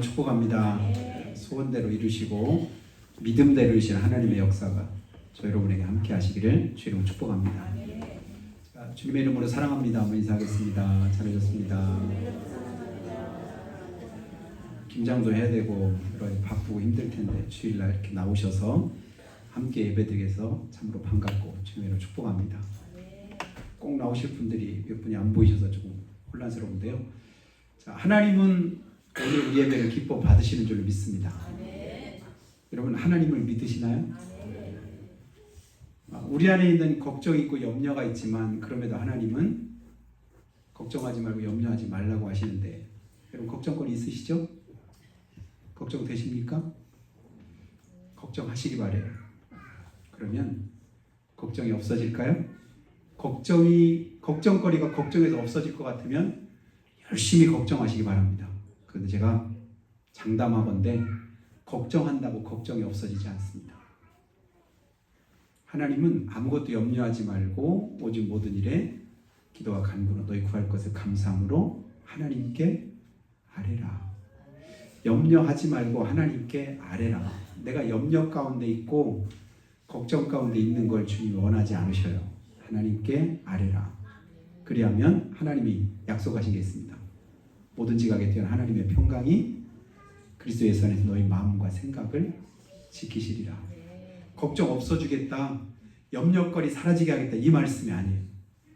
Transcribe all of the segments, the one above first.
축복합니다. 소원대로 이루시고 믿음대로 이루시는 하나님의 역사가 저 여러분에게 함께 하시기를 주 이름 축복합니다. 자, 주님의 이름으로 사랑합니다. 한번 인사하겠습니다. 잘해줬습니다. 김장도 해야 되고 바쁘고 힘들 텐데 주일날 이렇게 나오셔서 함께 예배드려서 참으로 반갑고 주님의 이름으로 축복합니다. 꼭 나오실 분들이 몇 분이 안 보이셔서 조금 혼란스러운데요. 자, 하나님은 오늘 우리 예배를 기뻐 받으시는 줄로 믿습니다. 여러분 하나님을 믿으시나요? 아, 우리 안에 있는 걱정이 있고 염려가 있지만 그럼에도 하나님은 걱정하지 말고 염려하지 말라고 하시는데 여러분 걱정거리 있으시죠? 걱정 되십니까? 걱정하시기 바래요. 그러면 걱정이 없어질까요? 걱정이 걱정거리가 걱정에서 없어질 것 같으면 열심히 걱정하시기 바랍니다. 그런데 제가 장담하건대 걱정한다고 걱정이 없어지지 않습니다. 하나님은 아무것도 염려하지 말고 오직 모든 일에 기도와 간구로 너희 구할 것을 감사함으로 하나님께 아뢰라. 염려하지 말고 하나님께 아뢰라. 내가 염려 가운데 있고 걱정 가운데 있는 걸 주님이 원하지 않으셔요. 하나님께 아뢰라. 그리하면 하나님이 약속하신 게 있습니다. 모든 지각에 뛰어난 하나님의 평강이 그리스도 예수 안에서 너희 마음과 생각을 지키시리라. 걱정 없어주겠다. 염려거리 사라지게 하겠다. 이 말씀이 아니에요.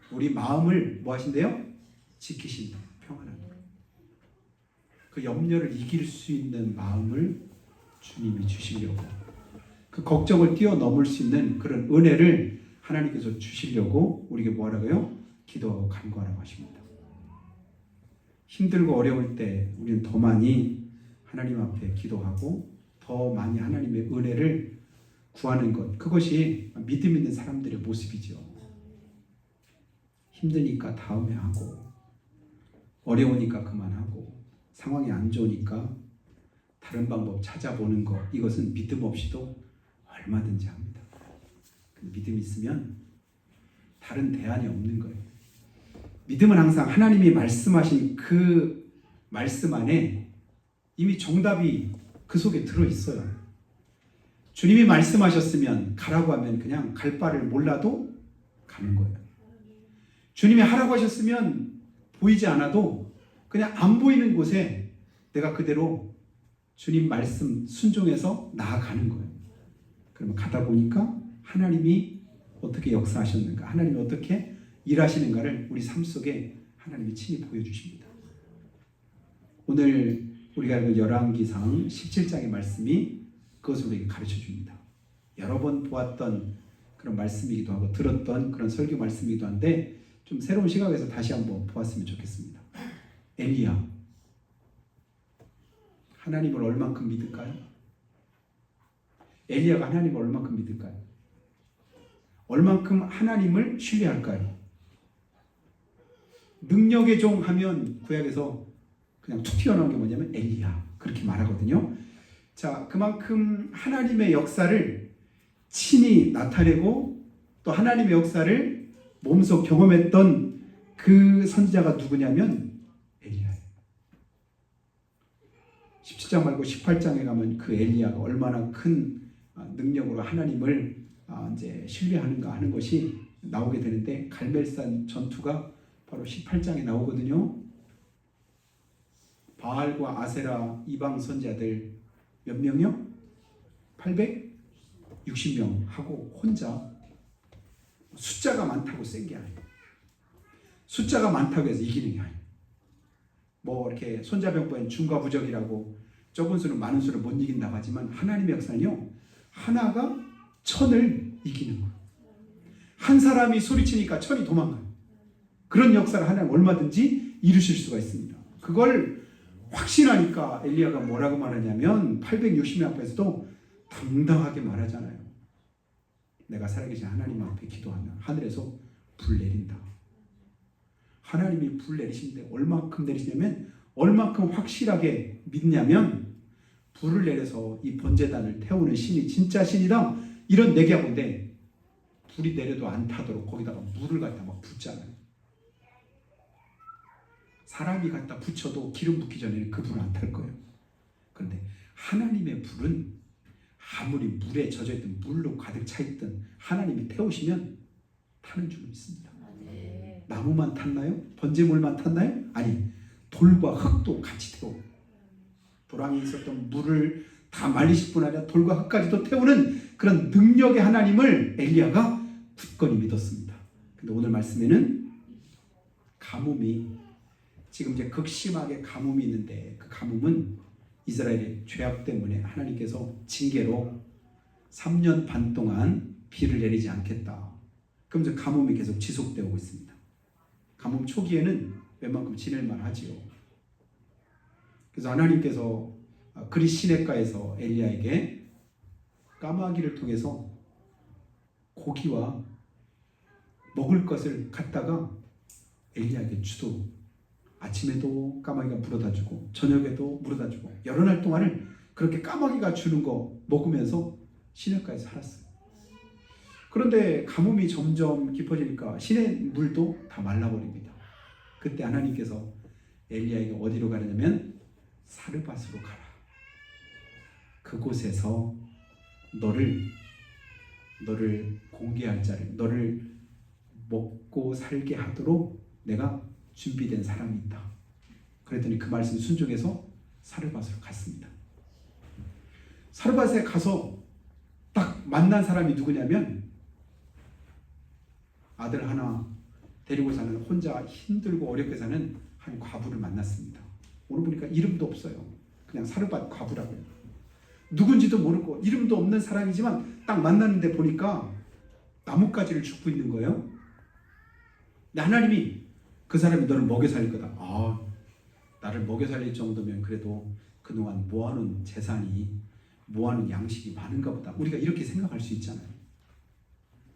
우리 마음을 뭐 하신대요? 지키신다. 평안하게. 그 염려를 이길 수 있는 마음을 주님이 주시려고 그 걱정을 뛰어넘을 수 있는 그런 은혜를 하나님께서 주시려고 우리에게 뭐하라고요? 기도하고 간구하라고 하십니다. 힘들고 어려울 때 우리는 더 많이 하나님 앞에 기도하고 더 많이 하나님의 은혜를 구하는 것 그것이 믿음 있는 사람들의 모습이죠. 힘드니까 다음에 하고 어려우니까 그만하고 상황이 안 좋으니까 다른 방법 찾아보는 것 이것은 믿음 없이도 얼마든지 합니다. 믿음 있으면 다른 대안이 없는 거예요. 믿음은 항상 하나님이 말씀하신 그 말씀 안에 이미 정답이 그 속에 들어 있어요. 주님이 말씀하셨으면 가라고 하면 그냥 갈 바를 몰라도 가는 거예요. 주님이 하라고 하셨으면 보이지 않아도 그냥 안 보이는 곳에 내가 그대로 주님 말씀 순종해서 나아가는 거예요. 그러면 가다 보니까 하나님이 어떻게 역사하셨는가, 하나님이 어떻게 일하시는가를 우리 삶 속에 하나님이 친히 보여주십니다. 오늘 우리가 읽은 열왕기상 17장의 말씀이 그것을 우리에게 가르쳐 줍니다. 여러 번 보았던 그런 말씀이기도 하고 들었던 그런 설교 말씀이기도 한데 좀 새로운 시각에서 다시 한번 보았으면 좋겠습니다. 엘리야 하나님을 얼만큼 믿을까요? 엘리야가 하나님을 얼만큼 믿을까요? 얼만큼 하나님을 신뢰할까요? 능력의 종 하면 구약에서 그냥 툭 튀어나온 게 뭐냐면 엘리야 그렇게 말하거든요. 자 그만큼 하나님의 역사를 친히 나타내고 또 하나님의 역사를 몸소 경험했던 그 선지자가 누구냐면 엘리야예요. 17장 말고 18장에 가면 그 엘리야가 얼마나 큰 아, 능력으로 하나님을 아, 이제 신뢰하는가 하는 것이 나오게 되는데 갈멜산 전투가 바로 18장에 나오거든요. 바알과 아세라 이방 선자들 몇 명이요? 860명 하고 혼자 숫자가 많다고 센 게 아니에요. 숫자가 많다고 해서 이기는 게 아니에요. 뭐 이렇게 손자병법엔 중과부적이라고 적은 수는 많은 수를 못 이긴다고 하지만 하나님의 역사는요 하나가 천을 이기는 거예요. 한 사람이 소리치니까 천이 도망가요. 그런 역사를 하나님 얼마든지 이루실 수가 있습니다. 그걸 확신하니까 엘리야가 뭐라고 말하냐면 860명 앞에서도 당당하게 말하잖아요. 내가 살아계신 하나님 앞에 기도하면 하늘에서 불 내린다. 하나님이 불 내리시는데 얼마큼 내리시냐면 얼마큼 확실하게 믿냐면 불을 내려서 이 번제단을 태우는 신이 진짜 신이다 이런 내기하고인데 불이 내려도 안 타도록 거기다가 물을 갖다 막 붓잖아요. 사람이 갖다 붙여도 기름 붓기 전에는 그 불은 안 탈 거예요. 하나님의 불은 아무리 물에 젖어 있든 물로 가득 차 있든 하나님이 태우시면 타는 줄 믿습니다. 네. 나무만 탔나요? 번제물만 탔나요? 아니 돌과 흙도 같이 태우고 도랑에 있었던 물을 다 말리실 뿐 아니라 돌과 흙까지도 태우는 그런 능력의 하나님을 엘리야가 굳건히 믿었습니다. 근데 오늘 말씀에는 가뭄이 지금 이제 극심하게 가뭄이 있는데 그 가뭄은 이스라엘의 죄악 때문에 하나님께서 징계로 3년 반 동안 비를 내리지 않겠다. 그럼 이제 가뭄이 계속 지속되고 있습니다. 가뭄 초기에는 웬만큼 지낼만 하지요. 그래서 하나님께서 그리 시내가에서 엘리야에게 까마귀를 통해서 고기와 먹을 것을 갖다가 엘리야에게 주도 아침에도 까마귀가 물어다 주고 저녁에도 물어다 주고 여러 날 동안을 그렇게 까마귀가 주는 거 먹으면서 시내가에서 살았어요. 그런데 가뭄이 점점 깊어지니까 시내 물도 다 말라버립니다. 그때 하나님께서 엘리야에게 어디로 가느냐면 사르밧으로 가라. 그곳에서 너를 너를 공개할 자를 너를 먹고 살게 하도록 내가 준비된 사람이 있다. 그랬더니 그 말씀 순종해서 사르밧으로 갔습니다. 사르밧에 가서 딱 만난 사람이 누구냐면 아들 하나 데리고 사는 혼자 힘들고 어렵게 사는 한 과부를 만났습니다. 오늘 보니까 이름도 없어요. 그냥 사르밧 과부라고요. 누군지도 모르고 이름도 없는 사람이지만 딱 만났는데 보니까 나뭇가지를 줍고 있는 거예요. 하나님이 그 사람이 너를 먹여 살릴 거다. 아, 나를 먹여 살릴 정도면 그래도 그동안 모아놓은 재산이 모아놓은 양식이 많은가 보다. 우리가 이렇게 생각할 수 있잖아요.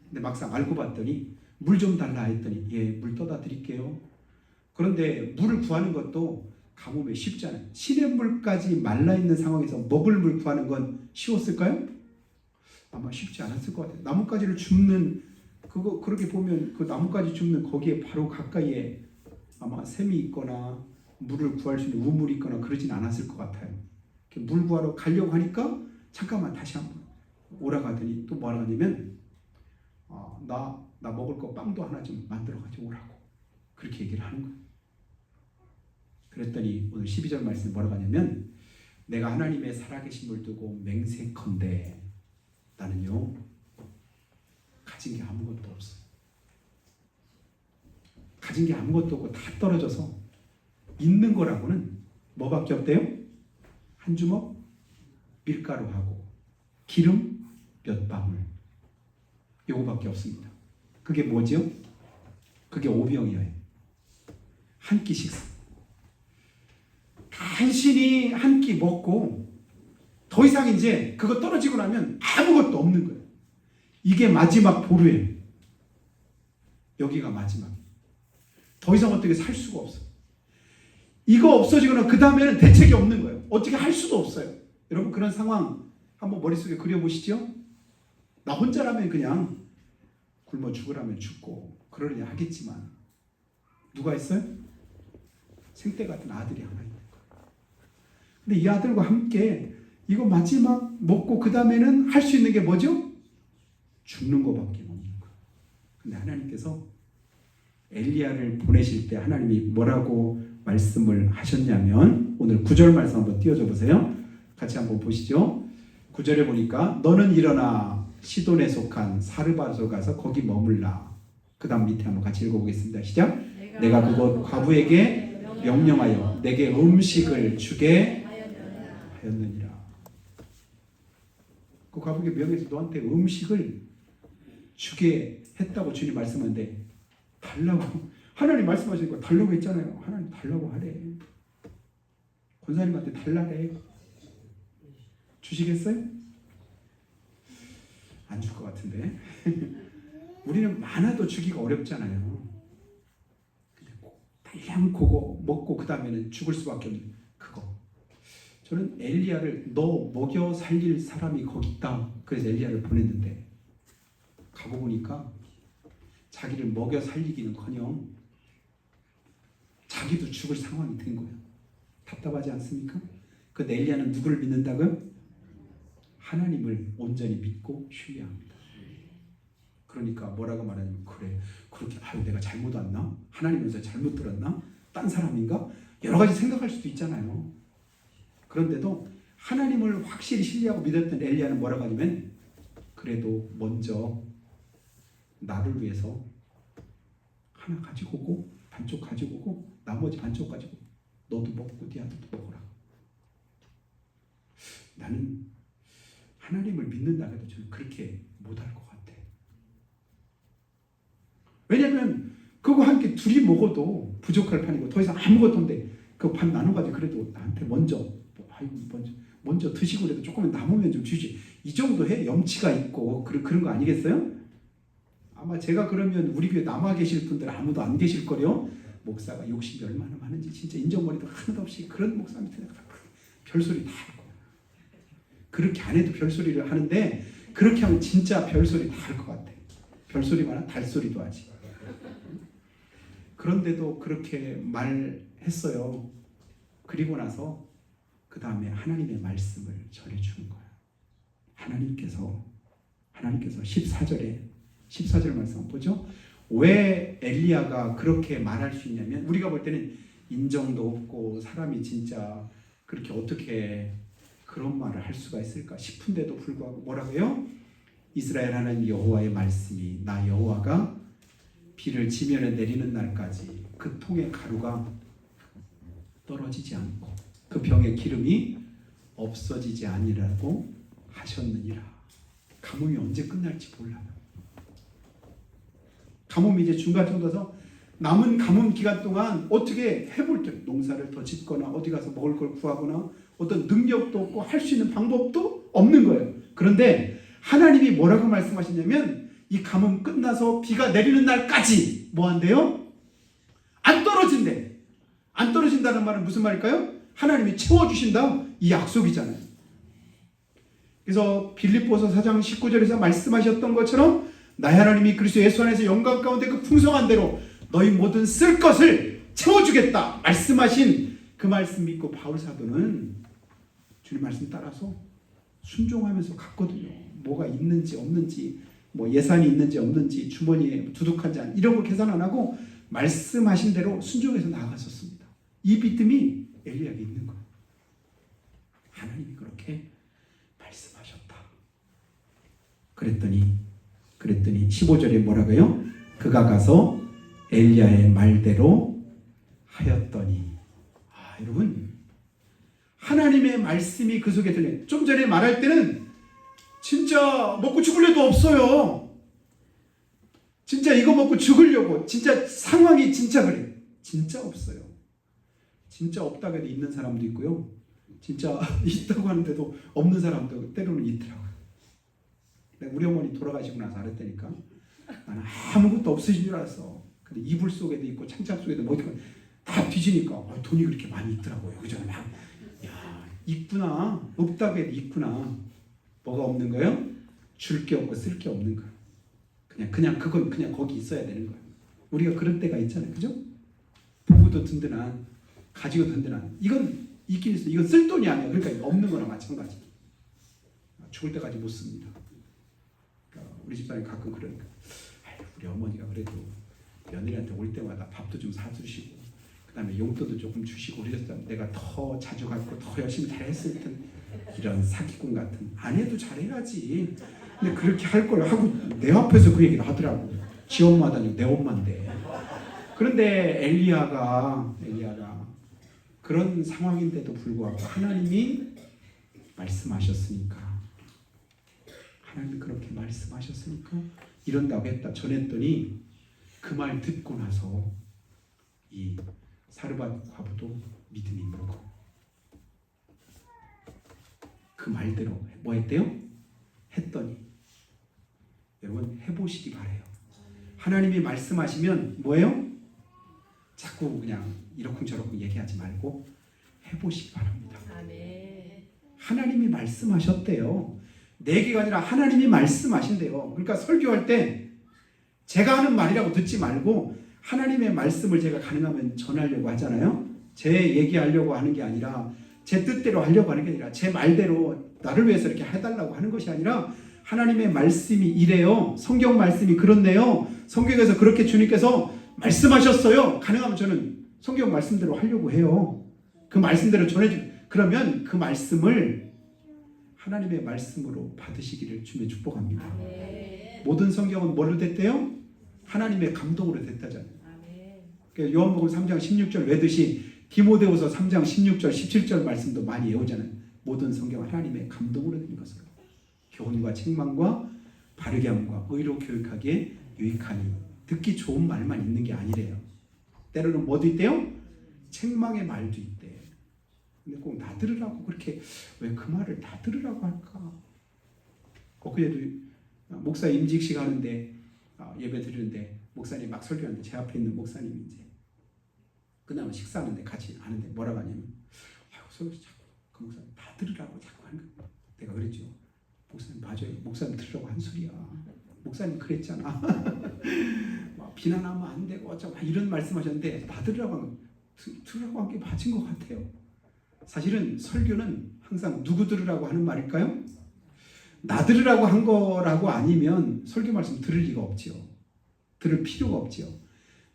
근데 막상 알고 봤더니 물 좀 달라 했더니 예, 물 떠다 드릴게요. 그런데 물을 구하는 것도 가뭄에 쉽지 않아요. 시냇물까지 말라 있는 상황에서 먹을 물 구하는 건 쉬웠을까요? 아마 쉽지 않았을 것 같아요. 나뭇가지를 줍는 그거 그렇게 보면 그 나뭇가지 줍는 거기에 바로 가까이에 아마 샘이 있거나 물을 구할 수 있는 우물이 있거나 그러진 않았을 것 같아요. 물 구하러 가려고 하니까 잠깐만 다시 한번 오라 가더니 또 뭐라 하냐면 아, 나, 나 먹을 거 빵도 하나 좀 만들어 가지고 오라고 그렇게 얘기를 하는 거예요. 그랬더니 오늘 12절 말씀 뭐라고 하냐면 내가 하나님의 살아계심을 두고 맹세컨대 나는요 가진 게 아무것도 없어요. 가진 게 아무것도 없고 다 떨어져서 있는 거라고는 뭐밖에 없대요? 한 주먹 밀가루하고 기름 몇 방울 요거밖에 없습니다. 그게 뭐죠? 그게 오병이어요. 한 끼 식사. 간신히 한 끼 먹고 더 이상 이제 그거 떨어지고 나면 아무것도 없는 거예요. 이게 마지막 보루예요. 여기가 마지막. 더 이상 어떻게 살 수가 없어. 이거 없어지거나 그 다음에는 대책이 없는 거예요. 어떻게 할 수도 없어요. 여러분 그런 상황 한번 머릿속에 그려보시죠. 나 혼자라면 그냥 굶어 죽으라면 죽고 그러려니 하겠지만 누가 있어요? 생때 같은 아들이 하나 있는 거예요. 근데 이 아들과 함께 이거 마지막 먹고 그 다음에는 할 수 있는 게 뭐죠? 죽는 거밖에 없는 거예요. 근데 하나님께서 엘리야를 보내실 때 하나님이 뭐라고 말씀을 하셨냐면 오늘 구절 말씀 한번 띄워줘 보세요. 같이 한번 보시죠. 구절에 보니까 너는 일어나 시돈에 속한 사르바로 가서 거기 머물라. 그 다음 밑에 한번 같이 읽어보겠습니다. 시작. 내가 그곳 과부에게 명령하여 내게 음식을 주게 하였느니라. 그 과부에게 명해서 너한테 음식을 주게 했다고 주님 말씀하는데 달라고 하나님 말씀하시니까 달라고 했잖아요. 하나님 달라고 하래. 권사님한테 달라래. 주시겠어요? 안 줄 것 같은데. 우리는 많아도 주기가 어렵잖아요. 근데 꼭 달랑 그거 먹고 그 다음에는 죽을 수밖에 없는 그거. 저는 엘리야를 너 먹여 살릴 사람이 거기 있다. 그래서 엘리야를 보냈는데 가고 보니까 자기를 먹여 살리기는커녕 자기도 죽을 상황이 된 거예요. 답답하지 않습니까? 그 엘리야는 누구를 믿는다고요? 하나님을 온전히 믿고 신뢰합니다. 그러니까 뭐라고 말하냐면 그래 그렇게 아유 내가 잘못 왔나? 하나님에서 잘못 들었나? 딴 사람인가? 여러 가지 생각할 수도 있잖아요. 그런데도 하나님을 확실히 신뢰하고 믿었던 엘리야는 뭐라고 하냐면 그래도 먼저 나를 위해서 하나 가지고 오고 반쪽 가지고 오고 나머지 반쪽 가지고 너도 먹고 네 아들도 먹어라. 나는 하나님을 믿는다 해도 저는 그렇게 못할 것 같아. 왜냐면 그거 함께 둘이 먹어도 부족할 판이고 더 이상 아무것도 없는데 그반 나눠가지고 그래도 나한테 먼저 뭐, 아이고 먼저 먼저 드시고 그래도 조금 남으면 좀 주지 이 정도 해 염치가 있고 그런 그런 거 아니겠어요? 아마 제가 그러면 우리 교회 남아 계실 분들 아무도 안 계실 거요. 목사가 욕심이 얼마나 많은지 진짜 인정머리도 하나도 없이 그런 목사 밑에 별소리 다 할 거야. 그렇게 안 해도 별소리를 하는데 그렇게 하면 진짜 별소리 다 할 것 같아. 별소리만 한 달소리도 하지. 그런데도 그렇게 말했어요. 그리고 나서 그 다음에 하나님의 말씀을 전해 주는 거야. 하나님께서 하나님께서 14절에 14절 말씀 보죠. 왜 엘리야가 그렇게 말할 수 있냐면 우리가 볼 때는 인정도 없고 사람이 진짜 그렇게 어떻게 그런 말을 할 수가 있을까 싶은데도 불구하고 뭐라고 해요? 이스라엘 하나님 여호와의 말씀이 나 여호와가 비를 지면에 내리는 날까지 그 통의 가루가 떨어지지 않고 그 병의 기름이 없어지지 아니라고 하셨느니라. 가뭄이 언제 끝날지 몰라요. 가뭄이 이제 중간 정도서 남은 가뭄 기간 동안 어떻게 해볼 때 농사를 더 짓거나 어디 가서 먹을 걸 구하거나 어떤 능력도 없고 할 수 있는 방법도 없는 거예요. 그런데 하나님이 뭐라고 말씀하시냐면 이 가뭄 끝나서 비가 내리는 날까지 뭐 한대요? 안 떨어진대. 안 떨어진다는 말은 무슨 말일까요? 하나님이 채워주신다. 이 약속이잖아요. 그래서 빌립보서 4장 19절에서 말씀하셨던 것처럼 나의 하나님이 그리스도 예수 안에서 영광 가운데 그 풍성한 대로 너희 모든 쓸 것을 채워주겠다 말씀하신 그 말씀 믿고 바울 사도는 주님 말씀 따라서 순종하면서 갔거든요. 뭐가 있는지 없는지 뭐 예산이 있는지 없는지 주머니에 두둑한 잔 이런 거 계산 안 하고 말씀하신 대로 순종해서 나아갔었습니다. 이 믿음이 엘리야에게 있는 거예요. 하나님이 그렇게 말씀하셨다. 그랬더니 그랬더니 15절에 뭐라고요? 그가 가서 엘리야의 말대로 하였더니 아 여러분 하나님의 말씀이 그 속에 들려. 좀 전에 말할 때는 진짜 먹고 죽을 일도 없어요. 진짜 이거 먹고 죽으려고 진짜 상황이 진짜 그래. 진짜 없어요. 진짜 없다고 해도 있는 사람도 있고요. 진짜 있다고 하는데도 없는 사람도 때로는 있더라고요. 우리 어머니 돌아가시고 나서 알았다니까. 나는 아무것도 없으신 줄 알았어. 근데 이불 속에도 있고 창창 속에도 뭐 있고 다 뒤지니까 아, 돈이 그렇게 많이 있더라고요. 그죠? 막, 야 있구나. 없다고 해도 있구나. 뭐가 없는 거예요? 줄 게 없고 쓸 게 없는 거예요. 그냥 그냥 그건 그냥 거기 있어야 되는 거예요. 우리가 그럴 때가 있잖아요. 그죠? 부부도 든든한 가지고 든든한 이건 있긴 있어. 이건 쓸 돈이 아니야. 그러니까 없는 거나 마찬가지. 죽을 때까지 못 씁니다. 우리 집사님 가끔 그러니까 우리 어머니가 그래도 며느리한테 올 때마다 밥도 좀 사주시고 그다음에 용돈도 조금 주시고 그러셨다면 내가 더 자주 갔고 더 열심히 잘했을 텐 이런 사기꾼 같은 아내도 잘해야지. 근데 그렇게 할 걸 하고 내 앞에서 그 얘기를 하더라고. 지 엄마다니 내 엄마인데. 그런데 엘리야가 엘리야가 그런 상황인데도 불구하고 하나님이 말씀하셨으니까 하나님이 그렇게 말씀하셨으니까 이런다고 했다 전했더니 그 말 듣고 나서 이 사르밧 과부도 믿음이 있는 거. 그 말대로 뭐 했대요? 했더니 여러분 해보시기 바래요. 하나님이 말씀하시면 뭐예요? 자꾸 그냥 이러쿵저러쿵 얘기하지 말고 해보시기 바랍니다. 아멘. 하나님이 말씀하셨대요. 내게가 아니라 하나님이 말씀하신대요. 그러니까 설교할 때 제가 하는 말이라고 듣지 말고 하나님의 말씀을 제가 가능하면 전하려고 하잖아요. 제 얘기하려고 하는 게 아니라 제 뜻대로 하려고 하는 게 아니라 제 말대로 나를 위해서 이렇게 해달라고 하는 것이 아니라 하나님의 말씀이 이래요. 성경 말씀이 그렇네요. 성경에서 그렇게 주님께서 말씀하셨어요. 가능하면 저는 성경 말씀대로 하려고 해요. 그 말씀대로 전해주. 그러면 그 말씀을 하나님의 말씀으로 받으시기를 주님 축복합니다. 아멘. 모든 성경은 뭘로 됐대요? 하나님의 감동으로 됐다잖아요. 아멘. 그 요한복음 3장 16절 외듯이 디모데후서 3장 16절 17절 말씀도 많이 외우잖아요. 모든 성경 하나님의 감동으로 된 것으로 교훈과 책망과 바르게 함과 의로 교육하기에 유익하니 듣기 좋은 말만 있는 게 아니래요. 때로는 뭐도 있대요? 책망의 말도 있대. 근데 꼭 나 들으라고 그렇게 왜 그 말을 다 들으라고 할까? 엊그제도 목사 임직식 하는데 어, 예배 드리는데 목사님 막 설교하는데 제 앞에 있는 목사님이 이제 끝나면 식사하는데 같이 하는데 뭐라고 하냐면 아이고 설교 자꾸 그 목사님 다 들으라고 자꾸 하는 거야. 내가 그랬죠. 목사님 맞아요. 목사님 들으라고 한 소리야. 목사님 그랬잖아. 막 비난하면 안 되고 어쩌고 막 이런 말씀하셨는데 다 들으라고 한 거, 들- 들으라고 한 게 맞은 것 같아요. 사실은 설교는 항상 누구 들으라고 하는 말일까요? 나 들으라고 한 거라고 아니면 설교 말씀 들을 리가 없지요. 들을 필요가 없지요.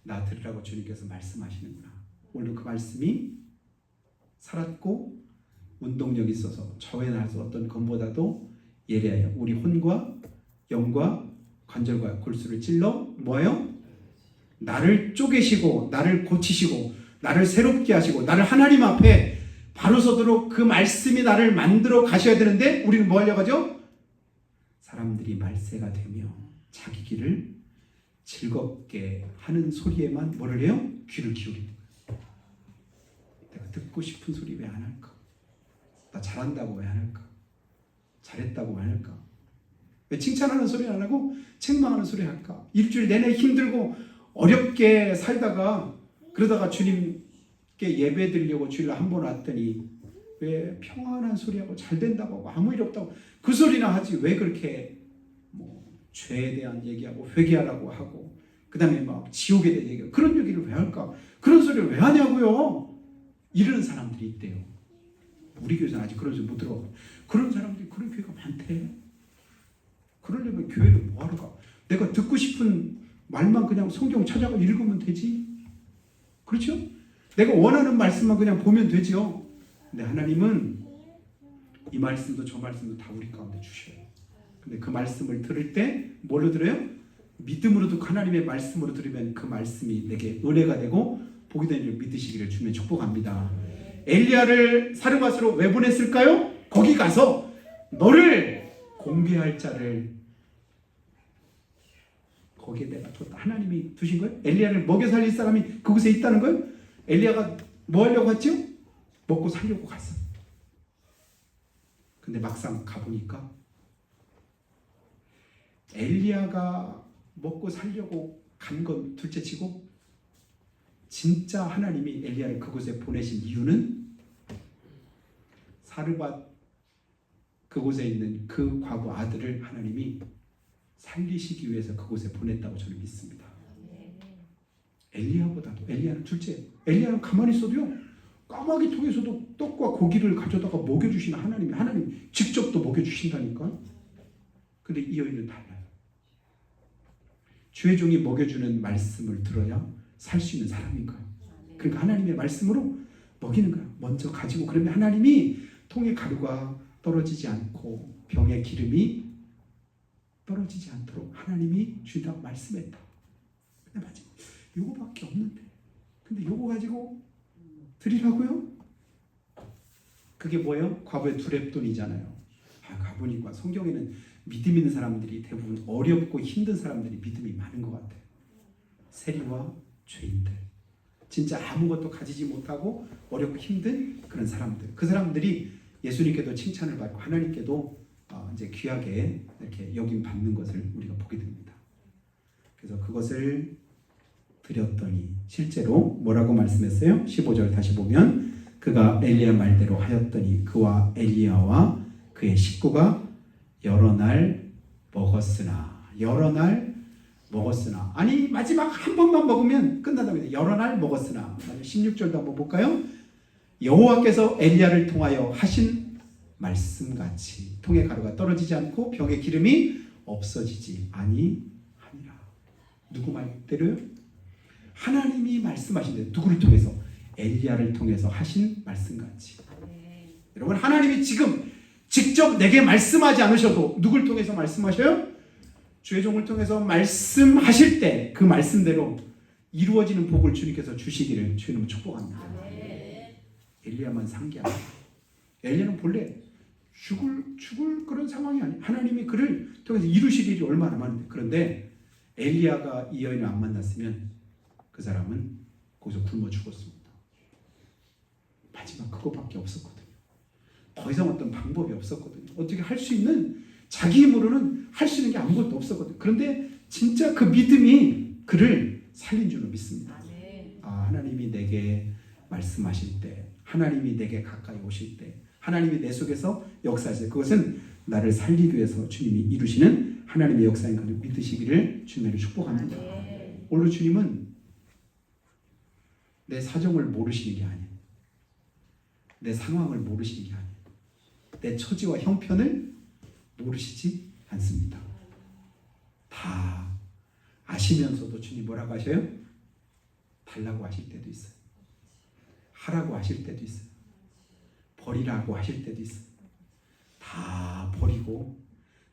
나 들으라고 주님께서 말씀하시는구나. 오늘 그 말씀이 살았고 운동력 있어서 저에 나서 어떤 것보다도 예리하여 우리 혼과 영과 관절과 골수를 찔러 뭐예요? 나를 쪼개시고 나를 고치시고 나를 새롭게 하시고 나를 하나님 앞에 바로 서도록 그 말씀이 나를 만들어 가셔야 되는데 우리는 뭐 하려고 하죠? 사람들이 말세가 되며 자기 길을 즐겁게 하는 소리에만 뭐를 해요? 귀를 기울이는 거예요. 내가 듣고 싶은 소리 왜 안 할까? 나 잘한다고 왜 안 할까? 잘했다고 왜 안 할까? 왜 칭찬하는 소리 안 하고 책망하는 소리 할까? 일주일 내내 힘들고 어렵게 살다가 그러다가 주님께 예배 드리려고 주일날 한 번 왔더니 왜 평안한 소리하고 잘 된다고 하고 아무 일 없다고 그 소리나 하지 왜 그렇게 뭐 죄에 대한 얘기하고 회개하라고 하고 그 다음에 막 지옥에 대한 얘기 그런 얘기를 왜 할까? 그런 소리를 왜 하냐고요? 이러는 사람들이 있대요. 우리 교회는 아직 그런 소리 못 들어. 그런 사람들이 그런 교회가 많대. 그러려면 교회를 뭐하러 가? 내가 듣고 싶은 말만 그냥 성경 찾아가 읽으면 되지. 그렇죠? 내가 원하는 말씀만 그냥 보면 되죠. 근데 하나님은 이 말씀도 저 말씀도 다 우리 가운데 주셔요. 근데 그 말씀을 들을 때 뭘로 들어요? 믿음으로도 하나님의 말씀으로 들으면 그 말씀이 내게 은혜가 되고 복이 되는 줄 믿으시기를 주면 축복합니다. 엘리야를 사르밧으로 왜 보냈을까요? 거기 가서 너를 공개할 자를 거기에 내가 뒀다. 하나님이 두신 거예요? 엘리야를 먹여 살릴 사람이 그곳에 있다는 거예요? 엘리야가 뭐 하려고 갔죠? 먹고 살려고 갔어. 근데 막상 가보니까 엘리야가 먹고 살려고 간 건 둘째치고 진짜 하나님이 엘리야를 그곳에 보내신 이유는 사르밧 그곳에 있는 그 과부 아들을 하나님이 살리시기 위해서 그곳에 보냈다고 저는 믿습니다. 엘리야보다도 엘리야는 둘째. 엘리야는 가만히 있어도요. 까마귀 통에서도 떡과 고기를 가져다가 먹여주시는 하나님이 하나님 직접 또 먹여주신다니까. 근데 이 여인은 달라요. 주의 종이 먹여주는 말씀을 들어야 살 수 있는 사람인 거예요. 그러니까 하나님의 말씀으로 먹이는 거야. 먼저 가지고 그러면 하나님이 통의 가루가 떨어지지 않고 병의 기름이 떨어지지 않도록 하나님이 주다 말씀했다. 근데 마치 요거밖에 없는데. 근데 요거 가지고 드리라고요? 그게 뭐예요? 과부의 두랩돈이잖아요. 아, 가보니까 성경에는 믿음 있는 사람들이 대부분 어렵고 힘든 사람들이 믿음이 많은 것 같아요. 세리와 죄인들. 진짜 아무것도 가지지 못하고 어렵고 힘든 그런 사람들. 그 사람들이 예수님께도 칭찬을 받고 하나님께도 어, 이제 귀하게 이렇게 여김 받는 것을 우리가 보게 됩니다. 그래서 그것을 드렸더니 실제로 뭐라고 말씀했어요? 15절 다시 보면 그가 엘리야 말대로 하였더니 그와 엘리야와 그의 식구가 여러 날 먹었으나 여러 날 먹었으나 아니 마지막 한 번만 먹으면 끝난답니다. 여러 날 먹었으나 16절도 한번 볼까요? 여호와께서 엘리야를 통하여 하신 말씀같이 통에 가루가 떨어지지 않고 병에 기름이 없어지지 아니하니라. 누구 말대로요? 하나님이 말씀하신 대 누구를 통해서 엘리야를 통해서 하신 말씀같이. 여러분 하나님이 지금 직접 내게 말씀하지 않으셔도 누굴 통해서 말씀하셔요? 주의 종을 통해서 말씀하실 때 그 말씀대로 이루어지는 복을 주님께서 주시기를 주님 축복합니다. 엘리야만 상기하고 엘리야는 본래 죽을 죽을 그런 상황이 아니 하나님이 그를 통해서 이루실 일이 얼마나 많은데 그런데 엘리야가 이 여인을 안 만났으면 그 사람은 거기서 굶어 죽었습니다. 마지막 그것밖에 없었거든요. 더 이상 어떤 방법이 없었거든요. 어떻게 할 수 있는 자기 힘으로는 할 수 있는 게 아무것도 없었거든요. 그런데 진짜 그 믿음이 그를 살린 줄로 믿습니다. 아, 하나님이 내게 말씀하실 때, 하나님이 내게 가까이 오실 때, 하나님이 내 속에서 역사하실 때, 그것은 나를 살리기 위해서 주님이 이루시는 하나님의 역사인 것을 믿으시기를 주님을 축복합니다. 오늘 주님은 내 사정을 모르시는 게 아니에요. 내 상황을 모르시는 게 아니에요. 내 처지와 형편을 모르시지 않습니다. 다 아시면서도 주님 뭐라고 하셔요? 달라고 하실 때도 있어요. 하라고 하실 때도 있어요. 버리라고 하실 때도 있어요. 다 버리고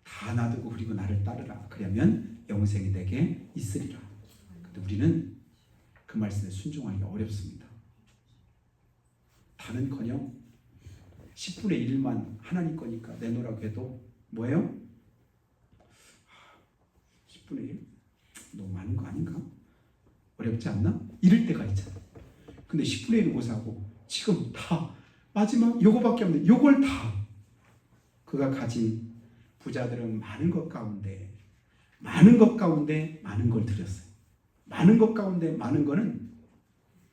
다 놔두고 그리고 나를 따르라. 그러면 영생이 내게 있으리라. 근데 우리는 그 말씀에 순종하기가 어렵습니다. 다는커녕 10분의 1만 하나님 거니까 내놓으라고 해도 뭐예요? 10분의 1? 너무 많은 거 아닌가? 어렵지 않나? 이럴 때가 있잖아. 근데 10분의 1을 못하고 지금 다 마지막 요거밖에 없는데 요걸 다 그가 가진 부자들은 많은 것 가운데 많은 것 가운데 많은 걸 드렸어요. 많은 것 가운데 많은 거는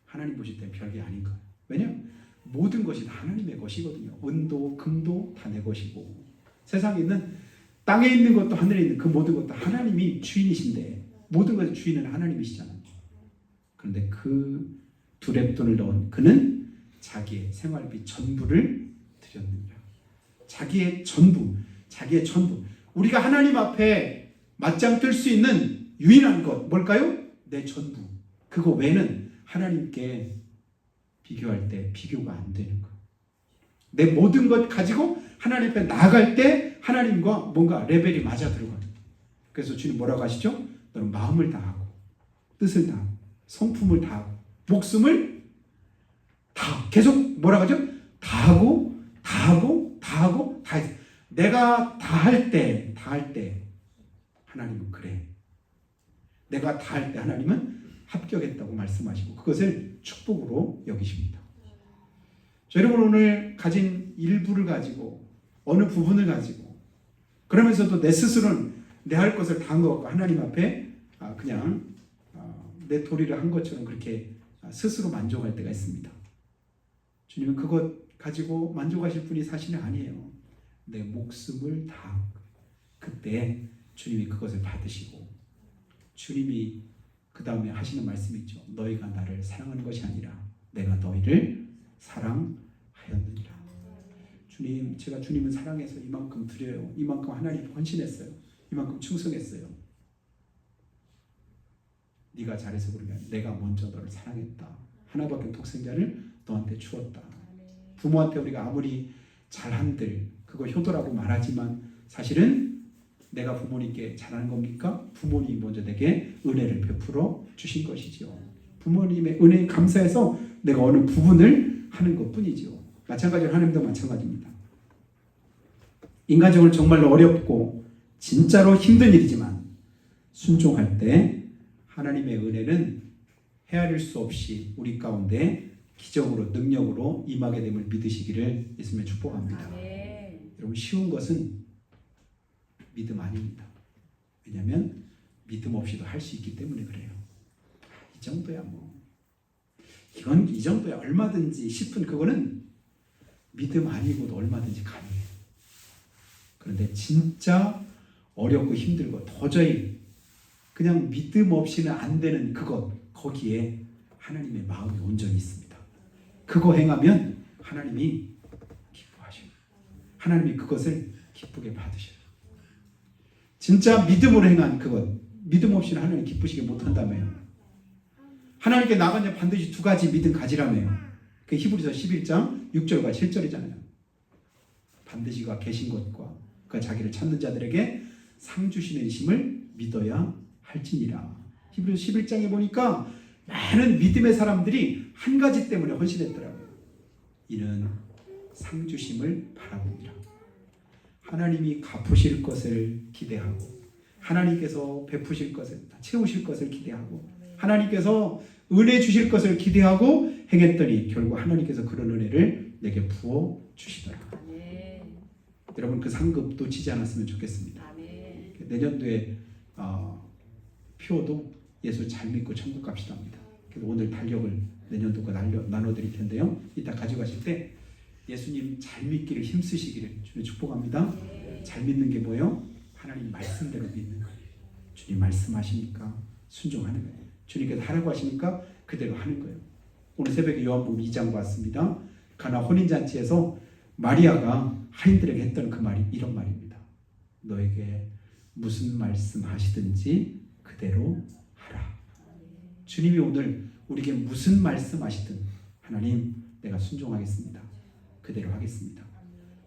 하나님 보실 때 별게 아닌 거예요. 왜냐? 모든 것이 다 하나님의 것이거든요. 은도, 금도 다 내 것이고 세상에 있는 땅에 있는 것도 하늘에 있는 그 모든 것도 하나님이 주인이신데 모든 것의 주인은 하나님이시잖아요. 그런데 그 두랩돈을 넣은 그는 자기의 생활비 전부를 드렸느니라. 자기의 전부, 자기의 전부. 우리가 하나님 앞에 맞짱 뜰 수 있는 유일한 것 뭘까요? 내 전부. 그거 외는 하나님께 비교할 때 비교가 안 되는 거. 내 모든 것 가지고 하나님 앞에 나아갈 때 하나님과 뭔가 레벨이 맞아 들어가요. 그래서 주님 뭐라고 하시죠? 너는 마음을 다하고 뜻을 다하고 성품을 다하고 목숨을 다 계속 뭐라 하죠? 다하고 다하고 다하고 다 해. 내가 다 할 때 다 할 때 하나님은 그래. 내가 다 할 때 하나님은 합격했다고 말씀하시고 그것을 축복으로 여기십니다. 자, 여러분 오늘 가진 일부를 가지고 어느 부분을 가지고 그러면서도 내 스스로는 내 할 것을 다 한 것 같고 하나님 앞에 아, 그냥 아, 내 도리를 한 것처럼 그렇게 아, 스스로 만족할 때가 있습니다. 주님은 그것 가지고 만족하실 분이 사실은 아니에요. 내 목숨을 다 그때 주님이 그것을 받으시고 주님이 그 다음에 하시는 말씀이 있죠. 너희가 나를 사랑하는 것이 아니라 내가 너희를 사랑하였느니라. 주님, 제가 주님을 사랑해서 이만큼 드려요. 이만큼 하나님 헌신했어요. 이만큼 충성했어요. 네가 잘해서 그러면 내가 먼저 너를 사랑했다. 하나밖에 독생자를 너한테 주었다. 부모한테 우리가 아무리 잘한들 그거 효도라고 말하지만 사실은 내가 부모님께 잘하는 겁니까? 부모님이 먼저 내게 은혜를 베풀어 주신 것이지요. 부모님의 은혜에 감사해서 내가 어느 부분을 하는 것 뿐이지요. 마찬가지로 하나님도 마찬가지입니다. 인간적으로 정말로 어렵고 진짜로 힘든 일이지만 순종할 때 하나님의 은혜는 헤아릴 수 없이 우리 가운데 기적으로 능력으로 임하게 됨을 믿으시기를 예수님의 축복합니다. 여러분 쉬운 것은 믿음 아닙니다. 왜냐하면 믿음 없이도 할 수 있기 때문에 그래요. 이 정도야 뭐 이건 이 정도야 얼마든지 싶은 그거는 믿음 아니고도 얼마든지 가능해요. 그런데 진짜 어렵고 힘들고 도저히 그냥 믿음 없이는 안 되는 그것 거기에 하나님의 마음이 온전히 있습니다. 그거 행하면 하나님이 기뻐하셔요. 하나님이 그것을 기쁘게 받으셔요. 진짜 믿음으로 행한 그것, 믿음 없이는 하나님 기쁘시게 못한다며요. 하나님께 나가냐 반드시 두 가지 믿음 가지라며요. 그 히브리서 11장 6절과 7절이잖아요. 반드시가 계신 것과 그 자기를 찾는 자들에게 상 주시는 심을 믿어야 할지니라. 히브리서 11장에 보니까 많은 믿음의 사람들이 한 가지 때문에 헌신했더라고요. 이는 상 주심을 바라봅니다. 하나님이 갚으실 것을 기대하고 하나님께서 베푸실 것을 채우실 것을 기대하고 하나님께서 은혜 주실 것을 기대하고 행했더니 결국 하나님께서 그런 은혜를 내게 부어 주시더라. 아멘. 여러분 그 상급 놓치지 않았으면 좋겠습니다. 아멘. 내년도에 어, 표도 예수 잘 믿고 천국 갑시다입니다. 그래서 오늘 달력을 내년도 거 날려, 나눠드릴 텐데요. 이따 가져가실 때 예수님 잘 믿기를 힘쓰시기를 주님 축복합니다. 잘 믿는 게 뭐예요? 하나님 말씀대로 믿는 거예요. 주님 말씀하시니까 순종하는 거예요. 주님께서 하라고 하시니까 그대로 하는 거예요. 오늘 새벽에 요한복음 2장 봤습니다. 가나 혼인잔치에서 마리아가 하인들에게 했던 그 말이 이런 말입니다. 너에게 무슨 말씀 하시든지 그대로 하라. 주님이 오늘 우리에게 무슨 말씀 하시든 하나님 내가 순종하겠습니다. 그대로 하겠습니다.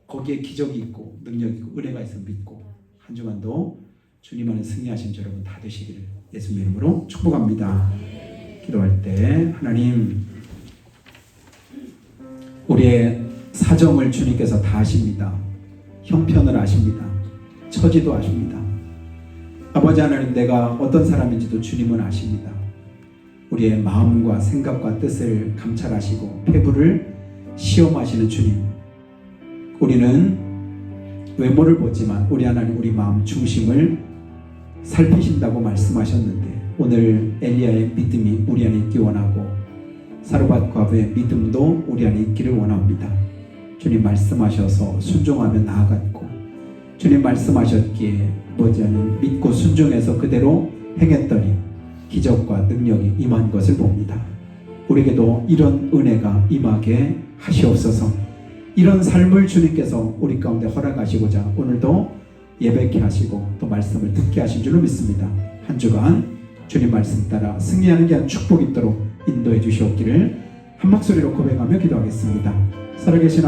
거기에 기적이 있고 능력이 있고 은혜가 있으면 믿고 한 주간도 주님 안에 승리하신 저 여러분 다 되시기를 예수님 이름으로 축복합니다. 기도할 때 하나님 우리의 사정을 주님께서 다 아십니다. 형편을 아십니다. 처지도 아십니다. 아버지 하나님 내가 어떤 사람인지도 주님은 아십니다. 우리의 마음과 생각과 뜻을 감찰하시고 폐부를 시험하시는 주님. 우리는 외모를 보지만 우리 하나님 우리 마음 중심을 살피신다고 말씀하셨는데 오늘 엘리야의 믿음이 우리 안에 있기 원하고 사르밧 과부의 믿음도 우리 안에 있기를 원합니다. 주님 말씀하셔서 순종하며 나아갔고 주님 말씀하셨기에 머지않은 믿고 순종해서 그대로 행했더니 기적과 능력이 임한 것을 봅니다. 우리에게도 이런 은혜가 임하게 하시옵소서. 이런 삶을 주님께서 우리 가운데 허락하시고자 오늘도 예배케 하시고 또 말씀을 듣게 하신 줄로 믿습니다. 한 주간 주님 말씀 따라 승리하는 게 축복이 있도록 인도해 주시옵기를 한 목소리로 고백하며 기도하겠습니다. 살아계신